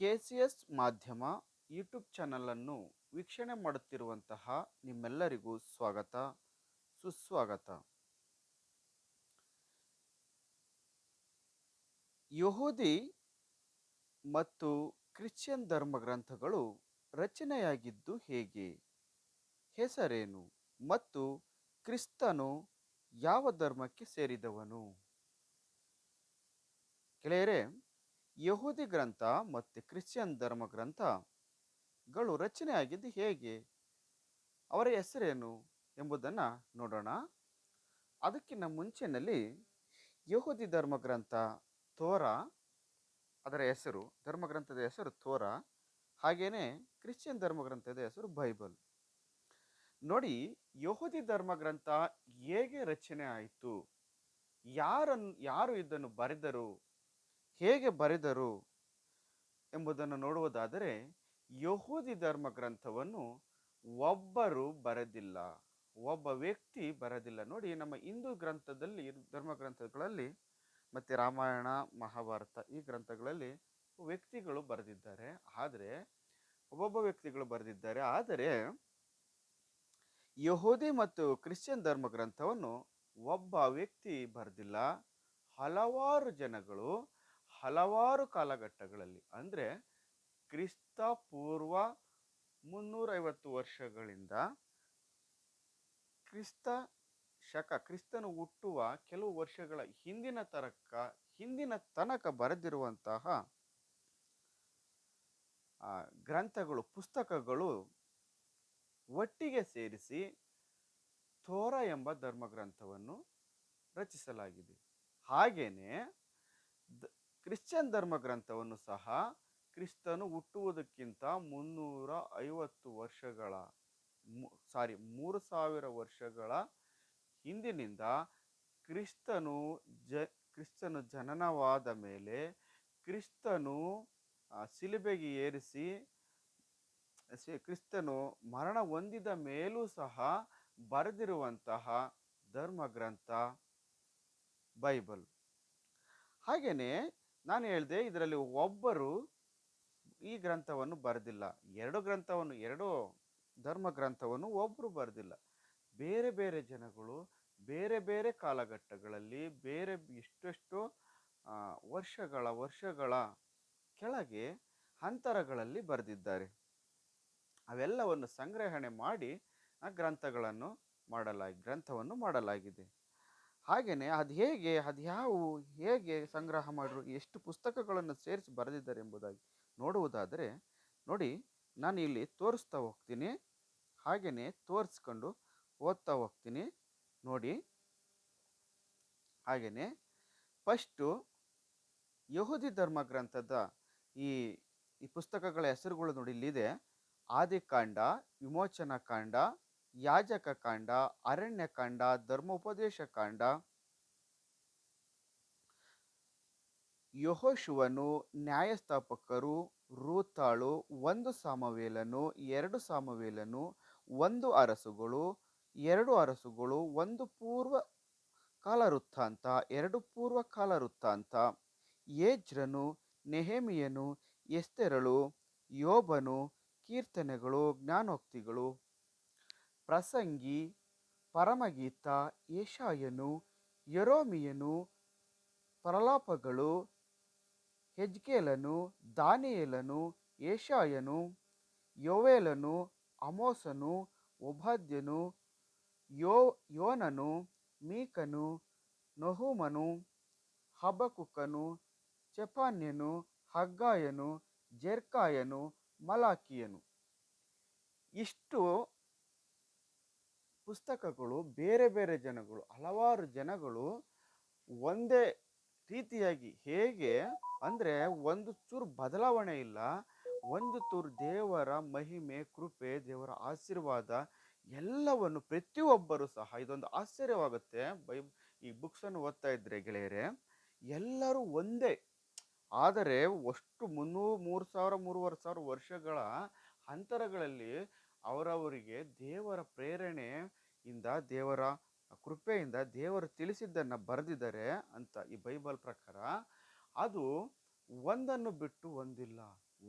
K C S ಮಾಧ್ಯಮ YouTube ಚಾನಲನ್ನು ವೀಕ್ಷಣೆ ಮಾಡುತ್ತಿರುವಂತಹ ನಿಮ್ಮೆಲ್ಲರಿಗೂ ಸ್ವಾಗತ, ಸುಸ್ವಾಗತ. ಯಹೂದಿ ಮತ್ತು ಕ್ರಿಶ್ಚಿಯನ್ ಧರ್ಮ ಗ್ರಂಥಗಳು ರಚನೆಯಾಗಿದ್ದು ಹೇಗೆ? ಹೆಸರೇನು ಮತ್ತು ಕ್ರಿಸ್ತನು ಯಾವ ಧರ್ಮಕ್ಕೆ ಸೇರಿದವನು? ಗೆಳೆಯರೇ ಯಹೂದಿ ಗ್ರಂಥ ಮತ್ತು ಕ್ರಿಶ್ಚಿಯನ್ ಧರ್ಮ ಗ್ರಂಥಗಳು ರಚನೆಯಾಗಿದ್ದು ಹೇಗೆ? ಅವರ ಹೆಸರೇನು ಎಂಬುದನ್ನು ನೋಡೋಣ. ಅದಕ್ಕಿಂತ ಮುಂಚೆನಲ್ಲಿ ಯಹೂದಿ ಧರ್ಮಗ್ರಂಥ ತೋರ, ಅದರ ಹೆಸರು ಧರ್ಮಗ್ರಂಥದ ಹೆಸರು ತೋರ ಹಾಗೆಯೇ ಕ್ರಿಶ್ಚಿಯನ್ ಧರ್ಮಗ್ರಂಥದ ಹೆಸರು ಬೈಬಲ್. ನೋಡಿ, ಯಹೂದಿ ಧರ್ಮಗ್ರಂಥ ಹೇಗೆ ರಚನೆ ಆಯಿತು? ಯಾರನ್ನು ಯಾರು ಇದನ್ನು ಬರೆದರು? ಹೇಗೆ ಬರೆದರು ಎಂಬುದನ್ನು ನೋಡುವುದಾದರೆ ಯಹೂದಿ ಧರ್ಮ ಗ್ರಂಥವನ್ನು ಒಬ್ಬರು ಬರೆದಿಲ್ಲ, ಒಬ್ಬ ವ್ಯಕ್ತಿ ಬರೆದಿಲ್ಲ. ನೋಡಿ, ನಮ್ಮ ಹಿಂದೂ ಗ್ರಂಥದಲ್ಲಿ ಧರ್ಮ ಗ್ರಂಥಗಳಲ್ಲಿ ಮತ್ತು ರಾಮಾಯಣ, ಮಹಾಭಾರತ ಈ ಗ್ರಂಥಗಳಲ್ಲಿ ವ್ಯಕ್ತಿಗಳು ಬರೆದಿದ್ದಾರೆ. ಆದರೆ, ಒಬ್ಬೊಬ್ಬ ವ್ಯಕ್ತಿಗಳು ಬರೆದಿದ್ದಾರೆ. ಆದರೆ, ಯಹೂದಿ ಮತ್ತು ಕ್ರಿಶ್ಚಿಯನ್ ಧರ್ಮ ಗ್ರಂಥವನ್ನು ಒಬ್ಬ ವ್ಯಕ್ತಿ ಬರೆದಿಲ್ಲ. ಹಲವಾರು ಜನಗಳು ಹಲವಾರು ಕಾಲಘಟ್ಟಗಳಲ್ಲಿ, ಅಂದರೆ ಕ್ರಿಸ್ತ ಪೂರ್ವ ಮುನ್ನೂರೈವತ್ತು ವರ್ಷಗಳಿಂದ ಕ್ರಿಸ್ತ ಶಕ, ಕ್ರಿಸ್ತನು ಹುಟ್ಟುವ ಕೆಲವು ವರ್ಷಗಳ ಹಿಂದಿನ ತನಕ ಹಿಂದಿನ ತನಕ ಬರೆದಿರುವಂತಹ ಗ್ರಂಥಗಳು, ಪುಸ್ತಕಗಳು ಒಟ್ಟಿಗೆ ಸೇರಿಸಿ ಥೋರ ಎಂಬ ಧರ್ಮಗ್ರಂಥವನ್ನು ರಚಿಸಲಾಗಿದೆ. ಹಾಗೇನೆ ಕ್ರಿಶ್ಚಿಯನ್ ಧರ್ಮ ಗ್ರಂಥವನ್ನು ಸಹ ಕ್ರಿಸ್ತನು ಹುಟ್ಟುವುದಕ್ಕಿಂತ ಮುನ್ನೂರ ಐವತ್ತು ವರ್ಷಗಳ ಸಾರಿ ಮೂರು ಸಾವಿರ ವರ್ಷಗಳ ಹಿಂದಿನಿಂದ ಕ್ರಿಸ್ತನು ಜ ಕ್ರಿಸ್ತನು ಜನನವಾದ ಮೇಲೆ ಕ್ರಿಸ್ತನು ಆ, ಶಿಲುಬೆಗೆ ಏರಿಸಿ ಕ್ರಿಸ್ತನು ಮರಣ ಹೊಂದಿದ ಮೇಲೂ ಸಹ ಬರೆದಿರುವಂತಹ ಧರ್ಮಗ್ರಂಥ ಬೈಬಲ್. ಹಾಗೆಯೇ ನಾನು ಹೇಳಿದೆ ಇದರಲ್ಲಿ ಒಬ್ಬರು ಈ ಗ್ರಂಥವನ್ನು ಬರೆದಿಲ್ಲ. ಎರಡು ಗ್ರಂಥವನ್ನು, ಎರಡು ಧರ್ಮ ಗ್ರಂಥವನ್ನು ಒಬ್ಬರು ಬರೆದಿಲ್ಲ. ಬೇರೆ ಬೇರೆ ಜನಗಳು ಬೇರೆ ಬೇರೆ ಕಾಲಘಟ್ಟಗಳಲ್ಲಿ ಬೇರೆ ಎಷ್ಟೆಷ್ಟು ವರ್ಷಗಳ ವರ್ಷಗಳ ಕೆಳಗೆ ಅಂತರಗಳಲ್ಲಿ ಬರೆದಿದ್ದಾರೆ. ಅವೆಲ್ಲವನ್ನು ಸಂಗ್ರಹಣೆ ಮಾಡಿ ಆ ಗ್ರಂಥಗಳನ್ನು ಮಾಡಲಾಗಿ, ಗ್ರಂಥವನ್ನು ಮಾಡಲಾಗಿದೆ. ಹಾಗೆಯೇ ಅದು ಹೇಗೆ, ಅದು ಯಾವುವು ಹೇಗೆ ಸಂಗ್ರಹ ಮಾಡಿರು ಎಷ್ಟು ಪುಸ್ತಕಗಳನ್ನು ಸೇರಿಸಿ ಬರೆದಿದ್ದಾರೆ ಎಂಬುದಾಗಿ ನೋಡುವುದಾದರೆ, ನೋಡಿ ನಾನು ಇಲ್ಲಿ ತೋರಿಸ್ತಾ ಹೋಗ್ತೀನಿ. ಹಾಗೆಯೇ ತೋರಿಸ್ಕೊಂಡು ಓದ್ತಾ ಹೋಗ್ತೀನಿ. ನೋಡಿ. ಹಾಗೆಯೇ ಫಸ್ಟು ಯಹೂದಿ ಧರ್ಮ ಗ್ರಂಥದ ಈ ಈ ಪುಸ್ತಕಗಳ ಹೆಸರುಗಳು ನೋಡಿ ಇಲ್ಲಿದೆ. ಆದಿಕಾಂಡ, ವಿಮೋಚನಾ ಕಾಂಡ ಯಾಜಕ ಕಾಂಡ ಅರಣ್ಯಕಾಂಡ ಧರ್ಮೋಪದೇಶ ಕಾಂಡ ಯಹೋಶುವನು ನ್ಯಾಯಸ್ಥಾಪಕರು, ರೂತಾಳು, ಒಂದು ಸಾಮವೇಲನು, ಎರಡು ಸಾಮವೇಲನು, ಒಂದು ಅರಸುಗಳು, ಎರಡು ಅರಸುಗಳು, ಒಂದು ಪೂರ್ವ ಕಾಲ ವೃತ್ತಾಂತ ಎರಡು ಪೂರ್ವ ಕಾಲ ವೃತ್ತಾಂತ ಏಜ್ರನು, ನೆಹೆಮಿಯನು, ಎಸ್ತೆರಳು, ಯೋಬನು, ಕೀರ್ತನೆಗಳು, ಜ್ಞಾನೋಕ್ತಿಗಳು ಪ್ರಸಂಗಿ, ಪರಮಗೀತ, ಏಷಾಯನು, ಯರೋಮಿಯನು, ಪ್ರಲಾಪಗಳು, ಹೆಜ್ಕೇಲನು, ದಾನಿಯೇಲನು, ಏಷಾಯನು, ಯೋವೇಲನು, ಅಮೋಸನು, ಒಬಾದ್ಯನು, ಯೋ, ಯೋನನು, ಮೀಕನು, ನಹುಮನು, ಹಬಕುಕನು ಚೆಪಾನ್ಯನು ಹಗ್ಗಾಯನು, ಜೆರ್ಕಾಯನು ಮಲಾಕಿಯನು ಇಷ್ಟು ಪುಸ್ತಕಗಳು ಬೇರೆ ಬೇರೆ ಜನಗಳು, ಹಲವಾರು ಜನಗಳು ಒಂದೇ ರೀತಿಯಾಗಿ ಹೇಗೆ ಅಂದರೆ ಒಂದು ಚೂರು ಬದಲಾವಣೆ ಇಲ್ಲ. ಒಂದು ಚೂರು ದೇವರ ಮಹಿಮೆ, ಕೃಪೆ, ದೇವರ ಆಶೀರ್ವಾದ ಎಲ್ಲವನ್ನು ಪ್ರತಿಯೊಬ್ಬರು ಸಹ, ಇದೊಂದು ಆಶ್ಚರ್ಯವಾಗುತ್ತೆ. ಬೈ, ಈ ಬುಕ್ಸನ್ನು ಓದ್ತಾ ಇದ್ರೆ ಗೆಳೆಯರೆ, ಎಲ್ಲರೂ ಒಂದೇ. ಆದರೆ ಅಷ್ಟು ಮುನ್ನೂರು ಮೂರು ಸಾವಿರ, ಮೂರುವರೆ ಸಾವಿರ ವರ್ಷಗಳ ಅಂತರಗಳಲ್ಲಿ ಅವರವರಿಗೆ ದೇವರ ಪ್ರೇರಣೆಯಿಂದ ದೇವರ ಕೃಪೆಯಿಂದ ದೇವರು ತಿಳಿಸಿದ್ದನ್ನು ಬರೆದಿದ್ದಾರೆ ಅಂತ ಈ ಬೈಬಲ್ ಪ್ರಕಾರ. ಅದು ಒಂದನ್ನು ಬಿಟ್ಟು ಒಂದಿಲ್ಲ.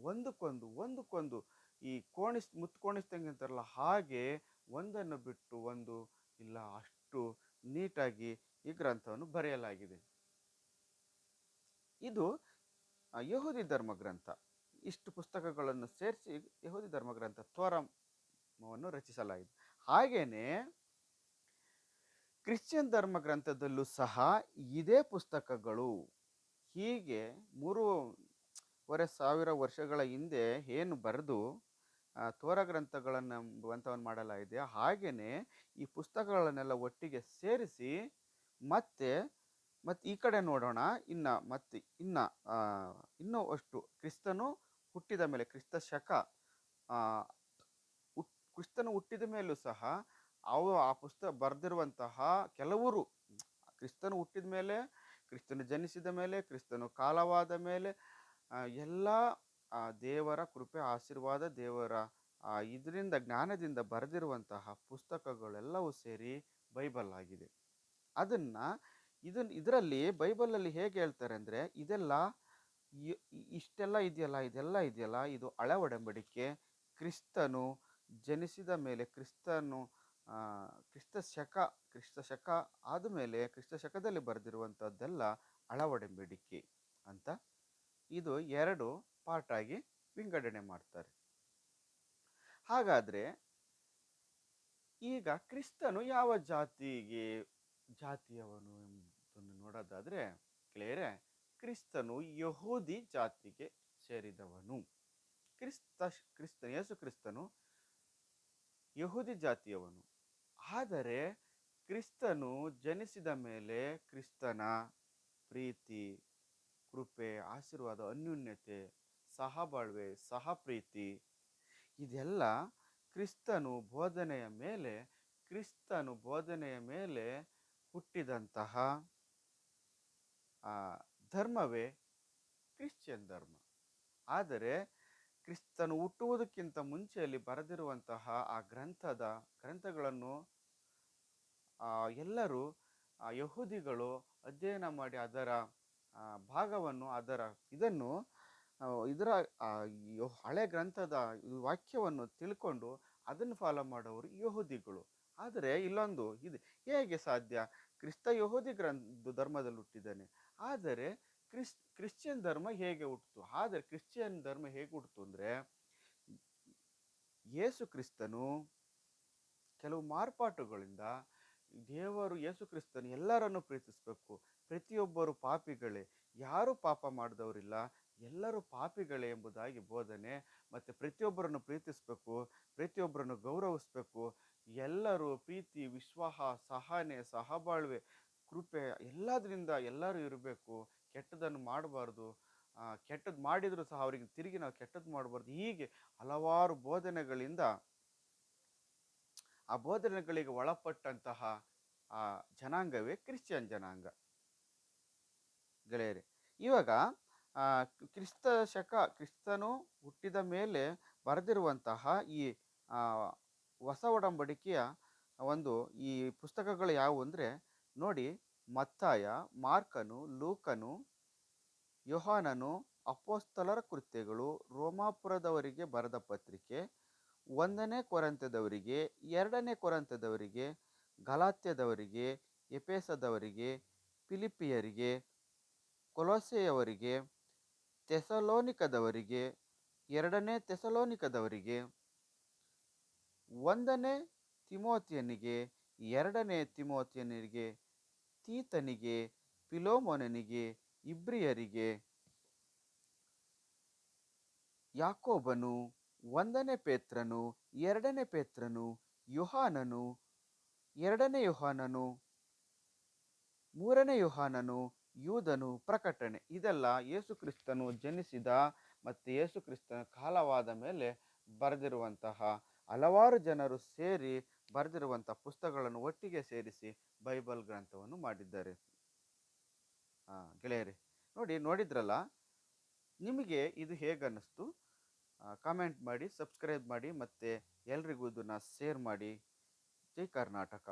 ಒಂದಕ್ಕೊಂದು ಒಂದಕ್ಕೊಂದು. ಈ ಕೋಣಿಸ್ ಮುತ್ಕೋಣಿಸ್ದಂಗೆ ಅಂತಾರಲ್ಲ, ಹಾಗೆ ಒಂದನ್ನು ಬಿಟ್ಟು ಒಂದು ಇಲ್ಲ, ಅಷ್ಟು ನೀಟಾಗಿ ಈ ಗ್ರಂಥವನ್ನು ಬರೆಯಲಾಗಿದೆ. ಇದು ಯಹೂದಿ ಧರ್ಮ ಗ್ರಂಥ ಇಷ್ಟು ಪುಸ್ತಕಗಳನ್ನು ಸೇರಿಸಿ ಯಹೂದಿ ಧರ್ಮ ಗ್ರಂಥ ತೋರಮವನ್ನು ರಚಿಸಲಾಗಿದೆ. ಹಾಗೇನೆ ಕ್ರಿಶ್ಚಿಯನ್ ಧರ್ಮ ಗ್ರಂಥದಲ್ಲೂ ಸಹ ಇದೇ ಪುಸ್ತಕಗಳು ಹೀಗೆ ಮೂರುವರೆ ಸಾವಿರ ವರ್ಷಗಳ ಹಿಂದೆ ಏನು ಬರೆದು ತೋರ ಗ್ರಂಥಗಳನ್ನು ಗ್ರಂಥವನ್ನು ಮಾಡಲಾಗಿದೆ ಹಾಗೆಯೇ ಈ ಪುಸ್ತಕಗಳನ್ನೆಲ್ಲ ಒಟ್ಟಿಗೆ ಸೇರಿಸಿ ಮತ್ತೆ ಮತ್ತೆ ಈ ಕಡೆ ನೋಡೋಣ, ಇನ್ನ ಮತ್ತೆ ಇನ್ನ ಇನ್ನೂ ಅಷ್ಟು ಕ್ರಿಸ್ತನು ಹುಟ್ಟಿದ ಮೇಲೆ ಕ್ರಿಸ್ತ ಶಕ ಕ್ರಿಸ್ತನು ಹುಟ್ಟಿದ ಮೇಲೂ ಸಹ ಅವು ಆ ಪುಸ್ತಕ ಬರೆದಿರುವಂತಹ ಕೆಲವರು, ಕ್ರಿಸ್ತನು ಹುಟ್ಟಿದ ಮೇಲೆ, ಕ್ರಿಸ್ತನು ಜನಿಸಿದ ಮೇಲೆ, ಕ್ರಿಸ್ತನು ಕಾಲವಾದ ಮೇಲೆ ಎಲ್ಲ ದೇವರ ಕೃಪೆ, ಆಶೀರ್ವಾದ ದೇವರ ಇದರಿಂದ, ಜ್ಞಾನದಿಂದ ಬರೆದಿರುವಂತಹ ಪುಸ್ತಕಗಳೆಲ್ಲವೂ ಸೇರಿ ಬೈಬಲ್ ಆಗಿದೆ. ಅದನ್ನ ಇದನ್ನ ಇದರಲ್ಲಿ ಬೈಬಲಲ್ಲಿ ಹೇಗೆ ಹೇಳ್ತಾರೆ ಅಂದರೆ, ಇದೆಲ್ಲ ಇಷ್ಟೆಲ್ಲ ಇದೆಯಲ್ಲ, ಇದೆಲ್ಲ ಇದೆಯಲ್ಲ, ಇದು ಹಳೆ ಒಡಂಬಡಿಕೆ ಕ್ರಿಸ್ತನು ಜನಿಸಿದ ಮೇಲೆ ಕ್ರಿಸ್ತನು ಕ್ರಿಸ್ತ ಶಕ ಕ್ರಿಸ್ತ ಶಕ ಆದಮೇಲೆ ಕ್ರಿಸ್ತ ಶಕದಲ್ಲಿ ಬರೆದಿರುವಂಥದ್ದೆಲ್ಲ ಅಳವಡಂಬಿಡಿಕೆ ಅಂತ ಇದು ಎರಡು ಪಾರ್ಟ್ ಆಗಿ ವಿಂಗಡಣೆ ಮಾಡ್ತಾರೆ. ಹಾಗಾದ್ರೆ ಈಗ ಕ್ರಿಸ್ತನು ಯಾವ ಜಾತಿಗೆ, ಜಾತಿಯವನು ಎಂಬುದನ್ನು ನೋಡೋದಾದ್ರೆ ಕ್ಲಿಯರೇ ಕ್ರಿಸ್ತನು ಯಹೂದಿ ಜಾತಿಗೆ ಸೇರಿದವನು. ಕ್ರಿಸ್ತ ಕ್ರಿಸ್ತ, ಯೇಸು ಕ್ರಿಸ್ತನು ಯಹೂದಿ ಜಾತಿಯವನು. ಆದರೆ ಕ್ರಿಸ್ತನು ಜನಿಸಿದ ಮೇಲೆ ಕ್ರಿಸ್ತನ ಪ್ರೀತಿ, ಕೃಪೆ, ಆಶೀರ್ವಾದ, ಅನ್ಯೂನ್ಯತೆ, ಸಹಬಾಳ್ವೆ ಸಹ ಪ್ರೀತಿ ಇದೆಲ್ಲ ಕ್ರಿಸ್ತನು ಬೋಧನೆಯ ಮೇಲೆ, ಕ್ರಿಸ್ತನು ಬೋಧನೆಯ ಮೇಲೆ ಹುಟ್ಟಿದಂತಹ ಧರ್ಮವೇ ಕ್ರಿಶ್ಚಿಯನ್ ಧರ್ಮ. ಆದರೆ ಕ್ರಿಸ್ತನು ಹುಟ್ಟುವುದಕ್ಕಿಂತ ಮುಂಚೆಯಲ್ಲಿ ಬರೆದಿರುವಂತಹ ಆ ಗ್ರಂಥದ ಗ್ರಂಥಗಳನ್ನು ಎಲ್ಲರೂ ಯಹೂದಿಗಳು ಅಧ್ಯಯನ ಮಾಡಿ ಅದರ ಭಾಗವನ್ನು ಅದರ ಇದನ್ನು ಇದರ ಹಳೆ ಗ್ರಂಥದ ವಾಕ್ಯವನ್ನು ತಿಳ್ಕೊಂಡು ಅದನ್ನು ಫಾಲೋ ಮಾಡೋರು ಯಹೂದಿಗಳು. ಆದರೆ ಇಲ್ಲೊಂದು ಇದು ಹೇಗೆ ಸಾಧ್ಯ? ಕ್ರಿಸ್ತ ಯಹೂದಿ ಗ್ರಂಥ ಧರ್ಮದಲ್ಲಿ ಹುಟ್ಟಿದ್ದಾನೆ ಆದರೆ ಕ್ರಿಸ್, ಕ್ರಿಶ್ಚಿಯನ್ ಧರ್ಮ ಹೇಗೆ ಹುಟ್ಟಿತು ಆದರೆ ಕ್ರಿಶ್ಚಿಯನ್ ಧರ್ಮ ಹೇಗೆ ಹುಟ್ಟಿತು ಅಂದರೆ, ಯೇಸು ಕ್ರಿಸ್ತನು ಕೆಲವು ಮಾರ್ಪಾಟುಗಳಿಂದ ದೇವರು ಯೇಸು ಕ್ರಿಸ್ತನು ಎಲ್ಲರನ್ನು ಪ್ರೀತಿಸಬೇಕು. ಪ್ರತಿಯೊಬ್ಬರು ಪಾಪಿಗಳೇ. ಯಾರು ಪಾಪ ಮಾಡಿದವರಿಲ್ಲ, ಎಲ್ಲರೂ ಪಾಪಿಗಳೇ ಎಂಬುದಾಗಿ ಬೋಧನೆ ಮತ್ತು ಪ್ರತಿಯೊಬ್ಬರನ್ನು ಪ್ರೀತಿಸಬೇಕು, ಪ್ರತಿಯೊಬ್ಬರನ್ನು ಗೌರವಿಸಬೇಕು. ಎಲ್ಲರೂ ಪ್ರೀತಿ, ವಿಶ್ವಾಸ, ಸಹನೆ, ಸಹಬಾಳ್ವೆ, ಕೃಪೆ ಎಲ್ಲದರಿಂದ ಎಲ್ಲರೂ ಇರಬೇಕು. ಕೆಟ್ಟದನ್ನು ಮಾಡಬಾರ್ದು. ಕೆಟ್ಟದ್ದು ಮಾಡಿದರೂ ಸಹ ಅವರಿಗೆ ತಿರುಗಿ ನಾವು ಕೆಟ್ಟದ್ದು ಮಾಡಬಾರ್ದು. ಹೀಗೆ ಹಲವಾರು ಬೋಧನೆಗಳಿಂದ ಆ ಬೋಧನೆಗಳಿಗೆ ಒಳಪಟ್ಟಂತಹ, ಆ, ಜನಾಂಗವೇ ಕ್ರಿಶ್ಚಿಯನ್ ಜನಾಂಗ. ಗೆಳೆಯರೆ, ಇವಾಗ ಕ್ರಿಸ್ತ ಶಕ, ಕ್ರಿಸ್ತನು ಹುಟ್ಟಿದ ಮೇಲೆ ಬರೆದಿರುವಂತಹ ಈ ಹೊಸ ಒಡಂಬಡಿಕೆಯ ಒಂದು ಈ ಪುಸ್ತಕಗಳು ಯಾವುವು ಅಂದರೆ ನೋಡಿ ಮತ್ತಾಯ, ಮಾರ್ಕನು, ಲೂಕನು, ಯೋಹಾನನು ಅಪೋಸ್ತಲರ ಕೃತ್ಯಗಳು ರೋಮಾಪುರದವರಿಗೆ ಬರೆದ ಪತ್ರಿಕೆ, ಒಂದನೇ ಕೊರಂತದವರಿಗೆ ಎರಡನೇ ಕೊರಂತದವರಿಗೆ ಗಲಾತ್ಯದವರಿಗೆ ಎಪೇಸದವರಿಗೆ ಫಿಲಿಪಿಯರಿಗೆ ಕೊಲೋಸೆಯವರಿಗೆ ತೆಸಲೋನಿಕದವರಿಗೆ ಎರಡನೇ ತೆಸಲೋನಿಕದವರಿಗೆ ಒಂದನೇ ತಿಮೋತಿಯನಿಗೆ ಎರಡನೇ ತಿಮೋತಿಯನಿಗೆ ತೀತನಿಗೆ ಪಿಲೋಮೋನನಿಗೆ ಇಬ್ರಿಯರಿಗೆ. ಯಾಕೋಬನು ಒಂದನೇ ಪೇತ್ರನು, ಎರಡನೇ ಪೇತ್ರನು, ಯೋಹಾನನು, ಎರಡನೇ ಯೋಹಾನನು, ಮೂರನೇ ಯೋಹಾನನು, ಯೂದನು ಪ್ರಕಟಣೆ ಇದೆಲ್ಲ ಯೇಸು ಕ್ರಿಸ್ತನು ಜನಿಸಿದ ಮತ್ತು ಯೇಸುಕ್ರಿಸ್ತನ ಕಾಲವಾದ ಮೇಲೆ ಬರೆದಿರುವಂತಹ ಹಲವಾರು ಜನರು ಸೇರಿ ಬರೆದಿರುವಂತಹ ಪುಸ್ತಕಗಳನ್ನು ಒಟ್ಟಿಗೆ ಸೇರಿಸಿ ಬೈಬಲ್ ಗ್ರಂಥವನ್ನು ಮಾಡಿದ್ದಾರೆ. ಹಾಂ ಗೆಳೆಯರಿ, ನೋಡಿ ನೋಡಿದ್ರಲ್ಲ, ನಿಮಗೆ ಇದು ಹೇಗನ್ನಿಸ್ತು ಕಾಮೆಂಟ್ ಮಾಡಿ ಸಬ್ಸ್ಕ್ರೈಬ್ ಮಾಡಿ ಮತ್ತು ಎಲ್ರಿಗೂ ಇದನ್ನು ಶೇರ್ ಮಾಡಿ. ಜೈ ಕರ್ನಾಟಕ.